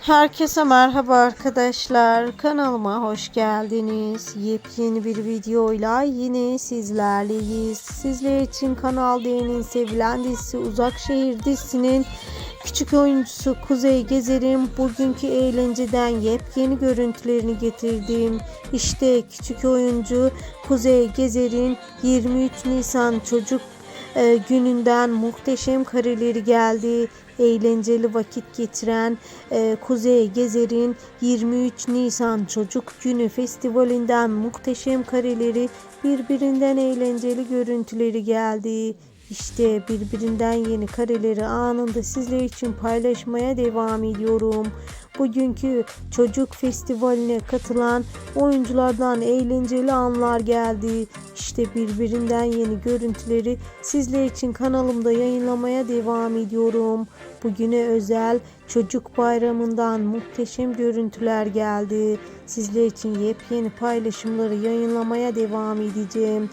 Herkese merhaba arkadaşlar. Kanalıma hoş geldiniz. Yepyeni bir videoyla yine sizlerleyiz. Sizler için Kanal D'nin sevilen dizisi Uzak Şehir dizisinin küçük oyuncusu Kuzey Gezer'in bugünkü eğlenceden yepyeni görüntülerini getirdim. İşte küçük oyuncu Kuzey Gezer'in 23 Nisan çocuk e, gününden muhteşem kareleri geldi. Eğlenceli vakit geçiren e, Kuzey Gezer'in 23 Nisan Çocuk Günü Festivalinden muhteşem kareleri birbirinden eğlenceli görüntüleri geldi. İşte birbirinden yeni kareleri anında sizler için paylaşmaya devam ediyorum. Bugünkü çocuk festivaline katılan oyunculardan eğlenceli anlar geldi. İşte birbirinden yeni görüntüleri sizler için kanalımda yayınlamaya devam ediyorum. Bugüne özel çocuk bayramından muhteşem görüntüler geldi. Sizler için yepyeni paylaşımları yayınlamaya devam edeceğim.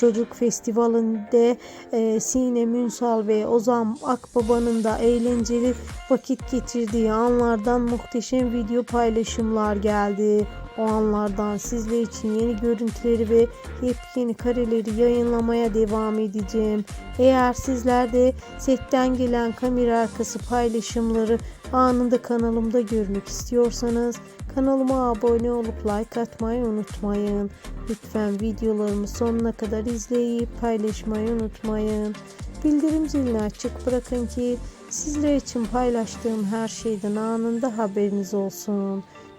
Çocuk Festivali'nde e, Sinem Ünsal ve Ozan Akbaba'nın da eğlenceli vakit geçirdiği anlardan muhteşem video paylaşımlar geldi. O anlardan sizler için yeni görüntüleri ve yepyeni kareleri yayınlamaya devam edeceğim. Eğer sizler de setten gelen kamera arkası paylaşımları anında kanalımda görmek istiyorsanız kanalıma abone olup like atmayı unutmayın. Lütfen videolarımı sonuna kadar izleyip paylaşmayı unutmayın. Bildirim zilini açık bırakın ki sizler için paylaştığım her şeyden anında haberiniz olsun.